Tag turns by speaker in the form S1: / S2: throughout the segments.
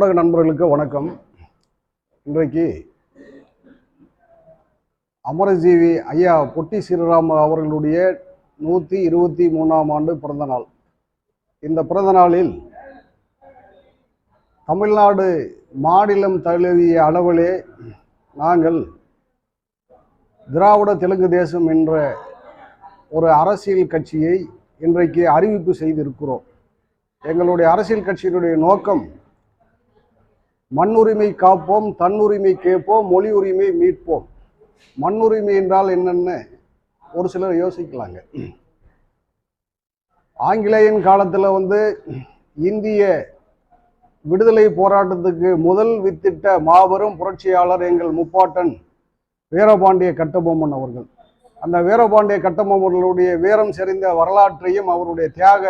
S1: ஊடக நண்பர்களுக்கு வணக்கம். இன்றைக்கு அமரஜீவி ஐயா பொட்டி ஸ்ரீராம் அவர்களுடைய நூற்றி இருபத்தி மூணாம் ஆண்டு பிறந்த நாள். இந்த பிறந்த நாளில் தமிழ்நாடு மாநிலம் தழுவிய அளவிலே நாங்கள் திராவிட தெலுங்கு தேசம் என்ற ஒரு அரசியல் கட்சியை இன்றைக்கு அறிவிப்பு செய்திருக்கிறோம். எங்களுடைய அரசியல் கட்சியினுடைய நோக்கம் மண்ணுரிமை காப்போம் தன்னுரிமை கேட்போம் மொழி உரிமை மீட்போம். மண்ணுரிமை என்றால் என்னென்னு ஒரு சிலர் யோசிக்கலாங்க. ஆங்கிலேயன் காலத்தில் வந்து இந்திய விடுதலை போராட்டத்துக்கு முதல் வித்திட்ட மாபெரும் புரட்சியாளர் எங்கள் முப்பாட்டன் வீரபாண்டிய கட்டபொம்மன் அவர்கள். அந்த வீரபாண்டிய கட்டபொம்மனுடைய வீரம் செறிந்த வரலாற்றையும் அவருடைய தியாக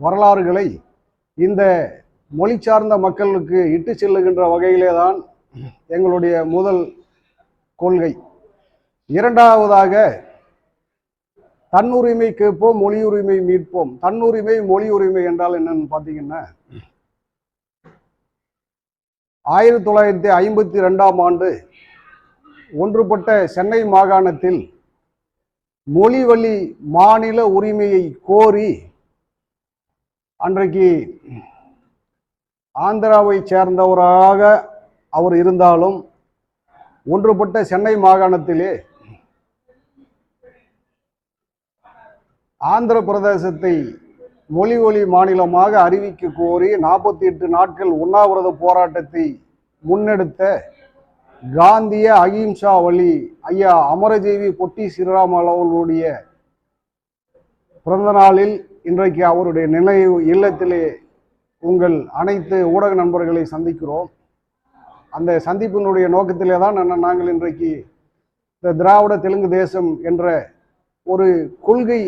S1: வரலாறுகளை இந்த மொழி சார்ந்த மக்களுக்கு இட்டு செல்லுகின்ற வகையிலே தான் எங்களுடைய முதல் கொள்கை. இரண்டாவதாக தன்னுரிமை கேட்போம் மொழி உரிமை மீட்போம். தன்னுரிமை மொழி உரிமை என்றால் என்னன்னு பார்த்தீங்கன்னா ஆயிரத்தி தொள்ளாயிரத்தி ஐம்பத்தி ரெண்டாம் ஆண்டு ஒன்றுபட்ட சென்னை மாகாணத்தில் மொழி வழி மாநில உரிமையை கோரி அன்றைக்கு ஆந்திராவை சேர்ந்தவராக அவர் இருந்தாலும் ஒன்றுபட்ட சென்னை மாகாணத்திலே ஆந்திர பிரதேசத்தை மொழி ஒளி மாநிலமாக அறிவிக்க கோரி நாற்பத்தி எட்டு நாட்கள் உண்ணாவிரத போராட்டத்தை முன்னெடுத்த காந்திய அகிம்சா வழி ஐயா அமரஜீவி பொட்டி ஸ்ரீராம் அவர்களுடைய பிறந்த நாளில் இன்றைக்கு அவருடைய நினைவு இல்லத்திலே உங்கள் அனைத்து ஊடக நண்பர்களை சந்திக்கிறோம். அந்த சந்திப்பினுடைய நோக்கத்திலே தான் நாங்கள் இன்றைக்கு இந்த திராவிட தெலுங்கு தேசம் என்ற ஒரு கொள்கை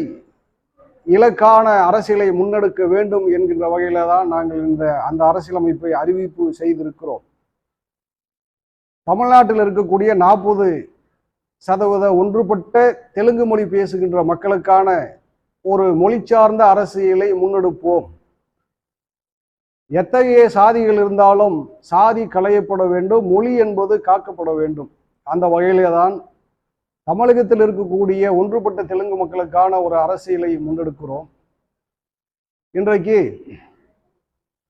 S1: இலக்கான அரசியலை முன்னெடுக்க வேண்டும் என்கின்ற வகையில தான் நாங்கள் இந்த அந்த அரசியலமைப்பை அறிவிப்பு செய்திருக்கிறோம். தமிழ்நாட்டில் இருக்கக்கூடிய நாற்பது சதவீத ஒன்றுபட்ட தெலுங்கு மொழி பேசுகின்ற மக்களுக்கான ஒரு மொழி சார்ந்த அரசியலை முன்னெடுப்போம். எத்தகைய சாதிகள் இருந்தாலும் சாதி களையப்பட வேண்டும் மொழி என்பது காக்கப்பட வேண்டும். அந்த வகையிலே தான் தமிழகத்தில் இருக்கக்கூடிய ஒன்றுபட்ட தெலுங்கு மக்களுக்கான ஒரு அரசியலை முன்னெடுக்கிறோம். இன்றைக்கு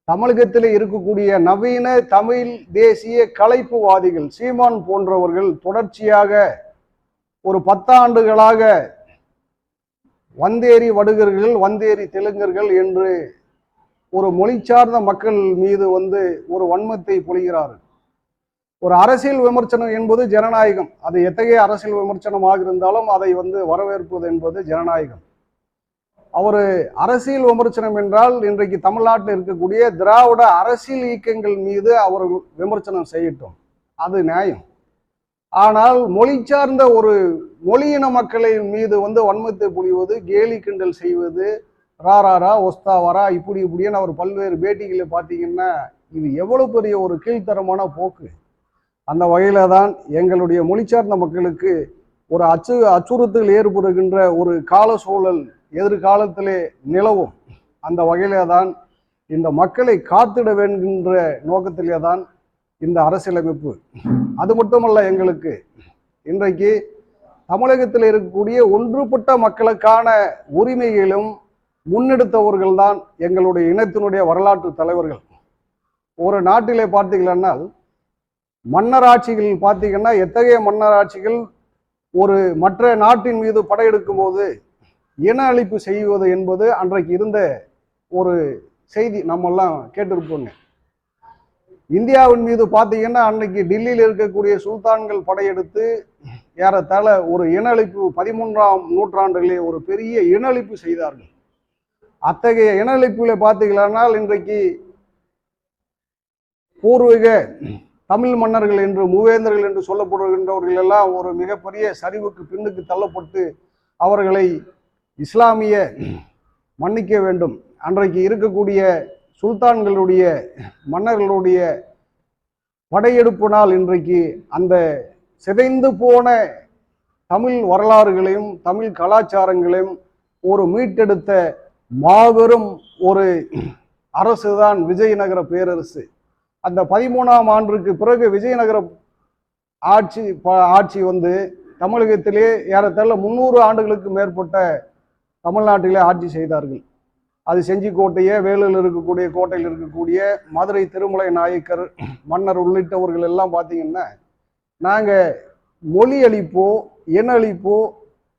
S1: தமிழகத்தில் இருக்கக்கூடிய நவீன தமிழ் தேசிய கலைப்புவாதிகள் சீமான் போன்றவர்கள் தொடர்ச்சியாக ஒரு பத்தாண்டுகளாக வந்தேரி வடுகர்கள் வந்தேரி தெலுங்கர்கள் என்று ஒரு மொழி சார்ந்த மக்கள் மீது வந்து ஒரு வன்மத்தை பொழிகிறார்கள். ஒரு அரசியல் விமர்சனம் என்பது ஜனநாயகம். அது எத்தகைய அரசியல் விமர்சனமாக இருந்தாலும் அதை வந்து வரவேற்பது என்பது ஜனநாயகம். அவர் அரசியல் விமர்சனம் என்றால் இன்றைக்கு தமிழ்நாட்டில் இருக்கக்கூடிய திராவிட அரசியல் இயக்கங்கள் மீது அவர் விமர்சனம் செய்யட்டும். அது நியாயம். ஆனால் மொழி சார்ந்த ஒரு மொழியின மக்களின் மீது வந்து வன்மத்தை புழிவது கேலி கிண்டல் செய்வது ரா ரா ரா ஒஸ்தாவாரா இப்படி இப்படின்னு அவர் பல்வேறு பேட்டிகளை பார்த்தீங்கன்னா இது எவ்வளவு பெரிய ஒரு கீழ்த்தரமான போக்கு. அந்த வகையில தான் எங்களுடைய மொழி சார்ந்த மக்களுக்கு ஒரு அச்சு அச்சுறுத்தல் ஏற்படுகின்ற ஒரு கால சூழல் எதிர்காலத்திலே நிலவும். அந்த வகையிலே தான் இந்த மக்களை காத்திட வேண்டுகின்ற நோக்கத்திலே தான் இந்த அரசியலமைப்பு. அது மட்டுமல்ல எங்களுக்கு இன்றைக்கு தமிழகத்தில் இருக்கக்கூடிய ஒன்றுபட்ட மக்களுக்கான உரிமைகளும் முன்னெடுத்தவர்கள் தான் எங்களுடைய இனத்தினுடைய வரலாற்று தலைவர்கள். ஒரு நாட்டிலே பார்த்தீங்கன்னா மன்னராட்சிகள் பார்த்தீங்கன்னா எத்தகைய மன்னராட்சிகள் ஒரு மற்ற நாட்டின் மீது படையெடுக்கும் போது இன அழிப்பு செய்வது என்பது அன்றைக்கு இருந்த ஒரு செய்தி நம்மெல்லாம் கேட்டிருப்போங்க இந்தியாவின் மீது பார்த்தீங்கன்னா அன்னைக்கு டெல்லியில் இருக்கக்கூடிய சுல்தான்கள் படையெடுத்து ஏறத்தாழ ஒரு இன அழிப்பு பதிமூன்றாம் நூற்றாண்டிலே ஒரு பெரிய இன அழிப்பு செய்தார்கள். அத்தகைய இன பார்த்தீங்களானால் இன்றைக்கு பூர்வீக தமிழ் மன்னர்கள் என்று மூவேந்தர்கள் என்று சொல்லப்படுகின்றவர்கள் எல்லாம் ஒரு மிகப்பெரிய சரிவுக்கு பின்னுக்கு தள்ளப்பட்டு அவர்களை இஸ்லாமிய மன்னிக்க வேண்டும். அன்றைக்கு இருக்கக்கூடிய சுல்தான்களுடைய மன்னர்களுடைய படையெடுப்பினால் இன்றைக்கு அந்த சிதைந்து போன தமிழ் வரலாறுகளையும் தமிழ் கலாச்சாரங்களையும் ஒரு மீட்டெடுத்த மாபெரும் ஒரு அரசு தான் விஜயநகர பேரரசு. அந்த பதிமூணாம் ஆண்டுக்கு பிறகு விஜயநகர ஆட்சி ப- ஆட்சி வந்து தமிழகத்திலே ஏறத்தாழ முந்நூறு ஆண்டுகளுக்கு மேற்பட்ட தமிழ்நாட்டிலே ஆட்சி செய்தார்கள். அது செஞ்சிக்கோட்டையே வேலூரில் இருக்கக்கூடிய கோட்டையில் இருக்கக்கூடிய மதுரை திருமலை நாயக்கர் மன்னர் உள்ளிட்டவர்கள் எல்லாம் பார்த்தீங்கன்னா நாங்கள் மொழி அழிப்போ இன அழிப்போ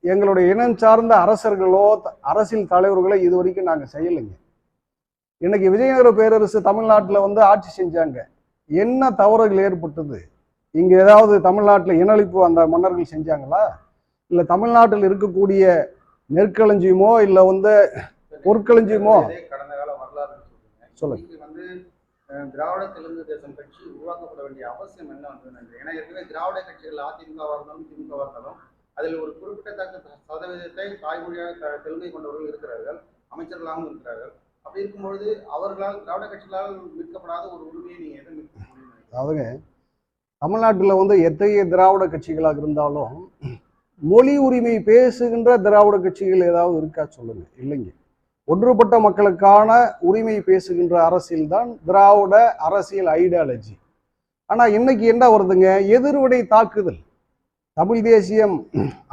S1: எங்களுடைய இனம் சார்ந்த அரசர்களோ அரசியல் தலைவர்களோ இது வரைக்கும் நாங்கள் செய்யலைங்க. இன்னைக்கு விஜயநகர பேரரசு தமிழ்நாட்டில் வந்து ஆட்சி செஞ்சாங்க. என்ன தவறுகள் ஏற்பட்டது? இங்கே ஏதாவது தமிழ்நாட்டில் இனழிப்பு அந்த மன்னர்கள் செஞ்சாங்களா? இல்லை தமிழ்நாட்டில் இருக்கக்கூடிய நெற்களஞ்சியமோ இல்லை வந்து பொற்களஞ்சியமோ?
S2: கடந்த கால வரலாறு சொல்லுங்க வந்து திராவிட தெலுங்கு தேசம் கட்சி உருவாக்கப்பட வேண்டிய அவசியம் என்ன வந்து ஏன்னா ஏற்கனவே திராவிட கட்சிகள் அதிமுகவா இருந்தாலும் திமுகவா இருந்தாலும் அதில் ஒரு குறிப்பிடத்தக்க சதவீதத்தை தாய்மொழியாக தெலுங்கை கொண்டவர்கள் இருக்கிறார்கள் அமைச்சர்களாகவும் இருக்கிறார்கள். அப்படி இருக்கும்பொழுது அவர்களால் திராவிட கட்சிகளால் மீட்கப்படாத ஒரு உரிமையை நீங்கள் எதை மீட்க முடியும்
S1: தமிழ்நாட்டில் வந்து எத்தகைய திராவிட கட்சிகளாக இருந்தாலும் மொழி உரிமை பேசுகின்ற திராவிட கட்சிகள் ஏதாவது இருக்கா சொல்லுங்க. இல்லைங்க. ஒன்றுபட்ட மக்களுக்கான உரிமை பேசுகின்ற அரசியல் தான் திராவிட அரசியல் ஐடியாலஜி. ஆனால் இன்னைக்கு என்ன வருதுங்க? எதிர்விடை தாக்குதல். தமிழ் தேசியம்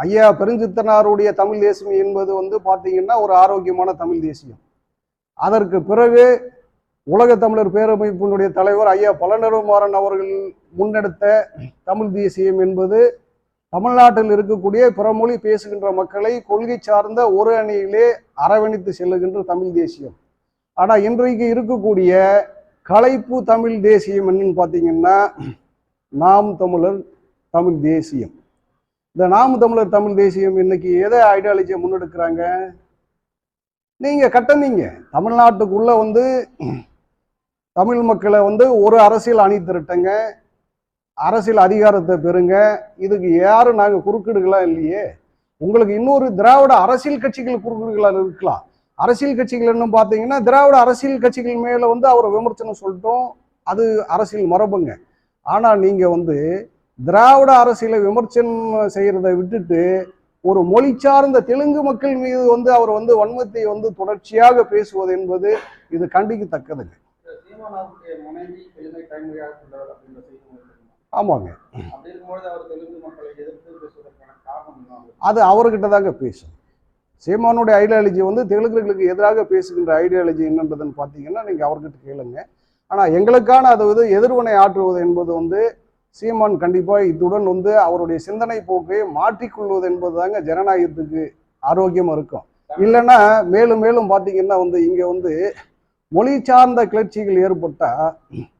S1: ஐயா பெருஞ்சித்தனாருடைய தமிழ் தேசியம் என்பது வந்து பார்த்தீங்கன்னா ஒரு ஆரோக்கியமான தமிழ் தேசியம். அதற்கு பிறகு உலக தமிழர் பேரமைப்பினுடைய தலைவர் ஐயா பழனிருமாறன் அவர்கள் முன்னெடுத்த தமிழ் தேசியம் என்பது தமிழ்நாட்டில் இருக்கக்கூடிய பிறமொழி பேசுகின்ற மக்களை கொள்கை சார்ந்த ஒரு அணியிலே அரவணைத்து செல்லுகின்ற தமிழ் தேசியம். ஆனால் இன்றைக்கு இருக்கக்கூடிய கலைப்பு தமிழ் தேசியம் என்னன்னு பார்த்தீங்கன்னா நாம் தமிழர் தமிழ் தேசியம். இந்த நாம் தமிழர் தமிழ் தேசியம் இன்னைக்கு எதை ஐடியாலஜியை முன்னெடுக்கிறாங்க? நீங்க கட்டணீங்க தமிழ்நாட்டுக்குள்ள வந்து தமிழ் மக்களை வந்து ஒரு அரசியல் அணி திரட்டுங்க. அரசியல் அதிகாரத்தை பெறுங்க. இதுக்கு யாரும் நாங்கள் குறுக்கிடுகளா இல்லையே. உங்களுக்கு இன்னொரு திராவிட அரசியல் கட்சிகள் குறுக்கீடுகளாக இருக்கலாம். அரசியல் கட்சிகள் என்ன பார்த்தீங்கன்னா திராவிட அரசியல் கட்சிகள் மேலே வந்து அவர் விமர்சனம் சொல்லிட்டோம். அது அரசியல் மரபுங்க. ஆனால் நீங்கள் வந்து திராவிட அரசியலை விமர்சனம் செய்யறதை விட்டுட்டு ஒரு மொழி சார்ந்த தெலுங்கு மக்கள் மீது வந்து அவர் வந்து வன்மத்தை வந்து தொடர்ச்சியாக பேசுவது என்பது இது கண்டிக்கத்தக்கதுங்க
S2: தெரியுமா?
S1: ஆமாங்க? அது அவர்கிட்ட தாங்க பேசும் சீமானுடைய ஐடியாலஜி வந்து தெலுங்குகளுக்கு எதிராக பேசுகின்ற ஐடியாலஜி என்னன்றதுன்னு பார்த்தீங்கன்னா நீங்கள் அவர்கிட்ட கேளுங்க ஆனால் எங்களுக்கான அது வந்து எதிர்வினை ஆற்றுவது என்பது வந்து சீமான் கண்டிப்பாக இத்துடன் வந்து அவருடைய சிந்தனை போக்கை மாற்றிக்கொள்வது என்பது தாங்க ஜனநாயகத்துக்கு ஆரோக்கியமாக இருக்கும். இல்லைன்னா மேலும் மேலும் பார்த்தீங்கன்னா வந்து இங்கே வந்து மொழி சார்ந்த கிளர்ச்சிகள் ஏற்பட்டால்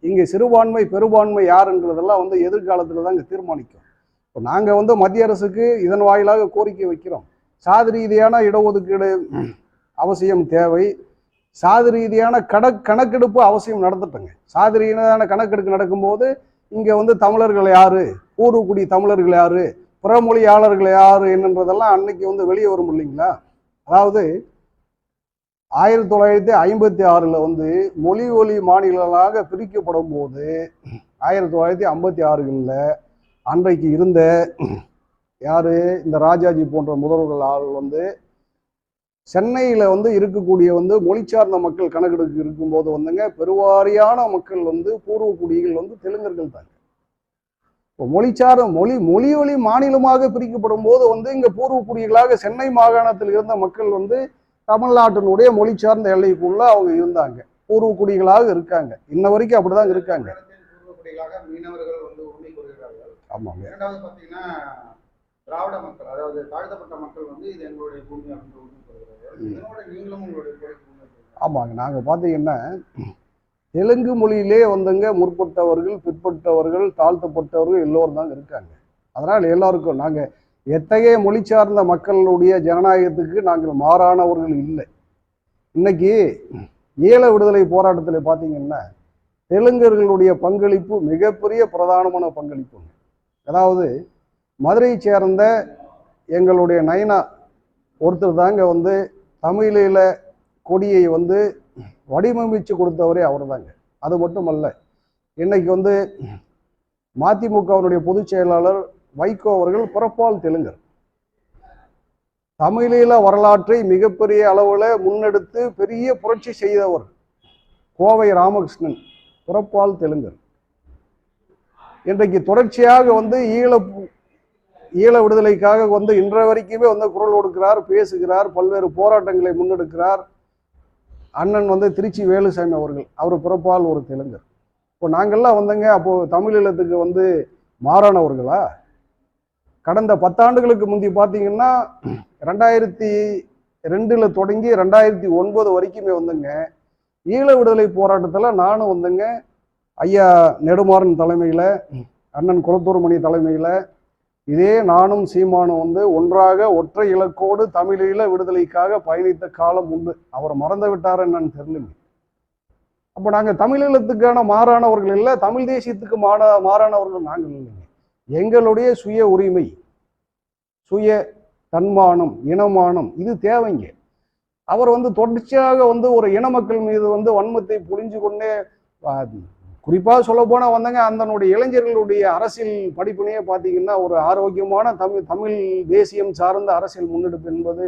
S1: இங்கே சிறுபான்மை பெரும்பான்மை யாருன்றதெல்லாம் வந்து எதிர்காலத்தில் தாங்க தீர்மானிக்கும். இப்போ நாங்கள் வந்து மத்திய அரசுக்கு இதன் வாயிலாக கோரிக்கை வைக்கிறோம். சாதி ரீதியான இடஒதுக்கீடு அவசியம் தேவை. சாதி ரீதியான கண கணக்கெடுப்பு அவசியம் நடந்துட்டோங்க சாதி ரீதியான கணக்கெடுப்பு நடக்கும்போது இங்கே வந்து தமிழர்கள் யாரு? ஊருக்குடி தமிழர்கள் யாரு? பிறமொழியாளர்கள் யாரு என்னன்றதெல்லாம் அன்னைக்கு வந்து வெளியே வரும் இல்லைங்களா? அதாவது ஆயிரத்தி தொள்ளாயிரத்தி ஐம்பத்தி ஆறில் வந்து மொழி ஒலி மாநிலங்களாக பிரிக்கப்படும் போது ஆயிரத்தி தொள்ளாயிரத்தி ஐம்பத்தி ஆறுகளில் அன்றைக்கு இருந்த யாரு? இந்த ராஜாஜி போன்ற முதல்வர்கள் ஆள் வந்து சென்னையில் வந்து இருக்கக்கூடிய வந்து மொழி சார்ந்த மக்கள் கணக்கெடுப்பு இருக்கும்போது வந்துங்க பெருவாரியான மக்கள் வந்து பூர்வ குடிகள் வந்து தெலுங்கர்கள் தாங்க. இப்போ மொழி சார்ந்த மொழி மொழி ஒலி மாநிலமாக பிரிக்கப்படும் போது வந்து இங்க பூர்வ குடிகளாக சென்னை மாகாணத்தில் இருந்த மக்கள் வந்து தமிழ்நாட்டினுடைய மொழி சார்ந்த எல்லைக்குள்ள அவங்க இருந்தாங்க. பூர்வ குடிகளாக இருக்காங்க. இன்ன வரைக்கும் அப்படிதான் இருக்காங்க. ஆமாங்க.
S2: இரண்டாவது பார்த்தீங்கன்னா திராவிட மக்கள் அதாவது தாழ்த்தப்பட்ட மக்கள் வந்து இது எங்களுடைய பூமி உரிமை. இதனோட நீங்களும் உங்களுடைய.
S1: ஆமாங்க நாங்கள் பார்த்தீங்கன்னா தெலுங்கு மொழியிலே வந்துங்க முற்பட்டவர்கள் பிற்பட்டவர்கள் தாழ்த்தப்பட்டவர்கள் எல்லோரும் தாங்க இருக்காங்க அதனால் எல்லாருக்கும் நாங்கள் எத்தகைய மொழி சார்ந்த மக்களுடைய ஜனநாயகத்துக்கு நாங்கள் மாறானவர்கள் இல்லை இன்னைக்கு ஈழ விடுதலை போராட்டத்தில் பார்த்தீங்கன்னா தெலுங்கர்களுடைய பங்களிப்பு மிகப்பெரிய பிரதானமான பங்களிப்புங்க அதாவது மதுரையை சேர்ந்த எங்களுடைய நயனா ஒருத்தர் தாங்க வந்து தமிழில் கொடியை வந்து வடிவமைச்சு கொடுத்தவரே அவர் தாங்க அது மட்டும் அல்ல இன்னைக்கு வந்து மதிமுகவினுடைய பொதுச் செயலாளர் வைகோ அவர்கள் பிறப்பால் தெலுங்கர். தமிழீழ வரலாற்றை மிகப்பெரிய அளவில் முன்னெடுத்து பெரிய புரட்சி செய்தவர் கோவை ராமகிருஷ்ணன் பிறப்பால் தெலுங்கர். இன்றைக்கு தொடர்ச்சியாக வந்து ஈழ ஈழ விடுதலைக்காக வந்து இன்ற வரைக்குமே வந்து குரல் கொடுக்கிறார் பேசுகிறார் பல்வேறு போராட்டங்களை முன்னெடுக்கிறார். அண்ணன் வந்து திருச்சி வேலுசாமி அவர்கள். அவர் பிறப்பால் ஒரு தெலுங்கர். இப்போ நாங்கள்லாம் வந்தங்க அப்போது தமிழீழத்துக்கு வந்து மாறானவர்களா கடந்த பத்தாண்டுகளுக்கு முந்தி பார்த்தீங்கன்னா ரெண்டாயிரத்தி ரெண்டில் தொடங்கி ரெண்டாயிரத்தி ஒன்பது வரைக்குமே வந்துங்க ஈழ விடுதலை போராட்டத்தில் நானும் வந்துங்க ஐயா நெடுமாறன் தலைமையில் அண்ணன் குலத்தூர்மணி தலைமையில் இதே நானும் சீமானும் வந்து ஒன்றாக ஒற்றை இலக்கோடு தமிழீழ விடுதலைக்காக பயணித்த காலம் உண்டு. அவர் மறந்து விட்டார் என்னன்னு தெரியலங்க. அப்போ நாங்கள் தமிழீழத்துக்கான மாறானவர்கள் இல்லை தமிழ் தேசியத்துக்கு மாற மாறானவர்கள் நாங்கள் இல்லைங்க. எங்களுடைய சுய உரிமை சுய தன்மானம் இனமானம் இது தேவைங்க. அவர் வந்து தொடர்ச்சியாக வந்து ஒரு இன மக்கள் மீது வந்து வன்மத்தை புரிஞ்சு கொண்டே குறிப்பாக சொல்ல போனால் வந்தங்க அந்தனுடைய இளைஞர்களுடைய அரசியல் படிப்பினையே பார்த்தீங்கன்னா ஒரு ஆரோக்கியமான தமிழ் தமிழ் தேசியம் சார்ந்த அரசியல் முன்னெடுப்பு என்பது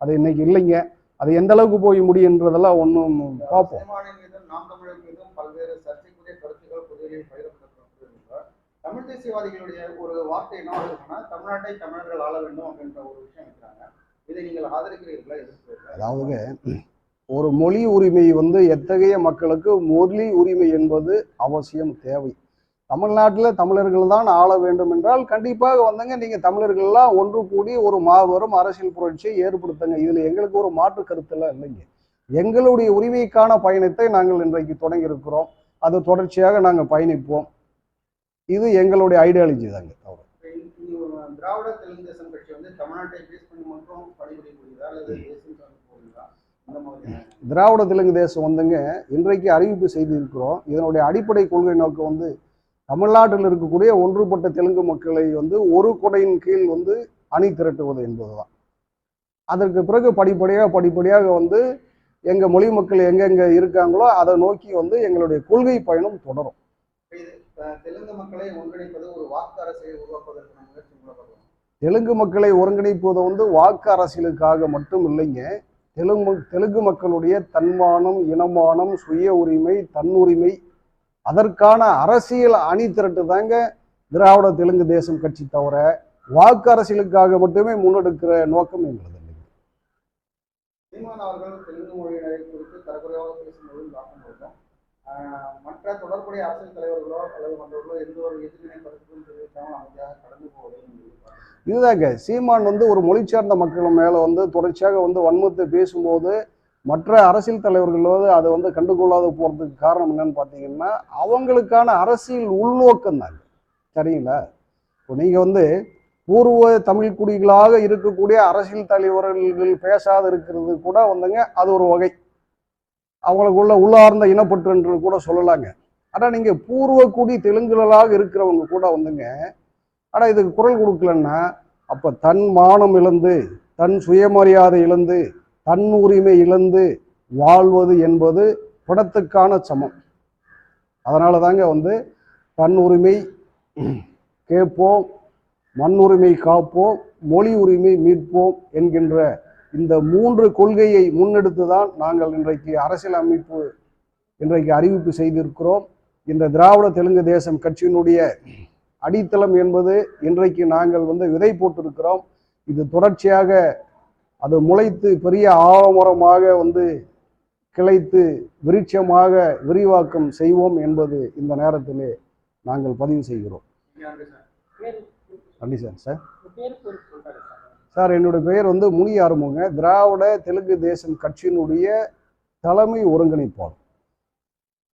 S1: அது இன்னைக்கு இல்லைங்க. அது எந்த அளவுக்கு போய் முடியுன்றதெல்லாம் ஒன்றும் பார்ப்போம்.
S2: சீமானின் மீதும் நாம் தமிழர் மீதும் பல்வேறு சர்ச்சைக்குரிய கருத்துக்கள் புதுவையில் பகிரப்பட்டிருக்கிறது தமிழ் தேசியவாதிகளுடைய ஒரு வார்த்தை என்ன இருக்குன்னா தமிழ்நாட்டை தமிழர்கள் ஆள வேண்டும் அப்படின்ற ஒரு விஷயம் வைக்கிறாங்க இதை நீங்கள் ஆதரிக்கிறீர்களா?
S1: அதாவதுங்க ஒரு மொழி உரிமை வந்து எத்தகைய மக்களுக்கு மொழி உரிமை என்பது அவசியம் தேவை. தமிழ்நாட்டில் தமிழர்கள் தான் ஆள வேண்டும் என்றால் கண்டிப்பாக வந்தங்க நீங்கள் தமிழர்கள்லாம் ஒன்று கூடி ஒரு மாபெரும் அரசியல் புரட்சியை ஏற்படுத்துங்க. இதில் எங்களுக்கு ஒரு மாற்று கருத்தெல்லாம் இல்லைங்க. எங்களுடைய உரிமைக்கான பயணத்தை நாங்கள் இன்றைக்கு தொடங்கி இருக்கிறோம் அது தொடர்ச்சியாக நாங்கள் பயணிப்போம். இது எங்களுடைய ஐடியாலஜி தாங்க தவிர.
S2: திராவிட தெலுங்கு தேசம் கட்சி வந்து தமிழ்நாட்டை பேஸ் பண்ணி மட்டும் பணிபுரியக்கூடியதா அல்லது தேசியம் சார்ந்து போகுதா இந்த மாதிரி
S1: திராவிட தெலுங்கு தேசம் வந்துங்க இன்றைக்கு அறிவிப்பு செய்திருக்கிறோம். இதனுடைய அடிப்படை கொள்கை நோக்கம் வந்து தமிழ்நாட்டில் இருக்கக்கூடிய ஒன்றுபட்ட தெலுங்கு மக்களை வந்து ஒரு கொடையின் கீழ் வந்து அணி திரட்டுவது என்பதுதான். அதற்கு பிறகு படிப்படியாக படிப்படியாக வந்து எங்கள் மொழி மக்கள் எங்கெங்க இருக்காங்களோ அதை நோக்கி வந்து எங்களுடைய கொள்கை பயணம் தொடரும்.
S2: தெலுங்கு மக்களை ஒன்றிணைப்பது ஒரு வாக்கு அரசியலை உருவாக்குவதற்கான
S1: தெலுங்கு மக்களை ஒருங்கிணைப்பது வந்து வாக்கு அரசியலுக்காக மட்டும் இல்லைங்க தெலுங்கு தெலுங்கு மக்களுடைய தன்மானம் இனமானம் சுய உரிமை தன்னுரிமை அதற்கான அரசியல் அணி திரட்டு தாங்க திராவிட தெலுங்கு தேசம் கட்சி தவிர வாக்கு அரசியலுக்காக மட்டுமே முன்னெடுக்கிற நோக்கம் எங்களது இல்லைங்க.
S2: அவர்கள் தெலுங்கு மொழியினரை குறித்து தரக்குறைவாக பேசும்போதும் பார்க்கும்போதும் மற்ற தொடர்புடைய அரசியல் தலைவர்களோ அல்லது மற்றவர்களோ எந்த ஒரு எதிர்வினை கருத்துக்கும் தெரிவிக்காமல் அமைதியாக கடந்து போவதை
S1: இதுதாங்க சீமான் வந்து ஒரு மொழி சார்ந்த மக்கள் மேலே வந்து தொடர்ச்சியாக வந்து வன்மத்தை பேசும்போது மற்ற அரசியல் தலைவர்கள் வந்து அதை வந்து கண்டுகொள்ளாத போகிறதுக்கு காரணம் என்னன்னு பார்த்தீங்கன்னா அவங்களுக்கான அரசியல் உள்நோக்கம் தாங்க சரிங்களா? இப்போ நீங்கள் வந்து பூர்வ தமிழ் குடிகளாக இருக்கக்கூடிய அரசியல் தலைவர்கள் பேசாத இருக்கிறது கூட வந்துங்க அது ஒரு வகை. அவங்களுக்குள்ள உள்ளார்ந்த இனப்பற்று என்று கூட சொல்லலாங்க. ஆனால் நீங்கள் பூர்வக்குடி தெலுங்குகளாக இருக்கிறவங்க கூட வந்துங்க ஆனால் இதுக்கு குரல் கொடுக்கலன்னா அப்போ தன் மானம் இழந்து தன் சுயமரியாதை இழந்து தன் உரிமை இழந்து வாழ்வது என்பது படத்துக்கான சமம். அதனால தாங்க வந்து தன் உரிமை கேட்போம் மண் உரிமை காப்போம் மொழி உரிமை மீட்போம் என்கின்ற இந்த மூன்று கொள்கையை முன்னெடுத்து தான் நாங்கள் இன்றைக்கு அரசியல் அமைப்பு இன்றைக்கு அறிவிப்பு செய்திருக்கிறோம். இந்த திராவிட தெலுங்கு தேசம் கட்சியினுடைய அடித்தளம் என்பது இன்றைக்கு நாங்கள் வந்து விதை போட்டிருக்கிறோம். இது தொடர்ச்சியாக அது முளைத்து பெரிய ஆலமரமாக வந்து கிளைத்து விருட்சமாக விரிவாக்கம் செய்வோம் என்பது இந்த நேரத்திலே நாங்கள் பதிவு செய்கிறோம். நன்றி சார்.
S2: சார்.
S1: சார் என்னுடைய பெயர் வந்து முனி ஆறுமுக திராவிட தெலுங்கு தேசம் கட்சியினுடைய தலைமை ஒருங்கிணைப்பாளர்.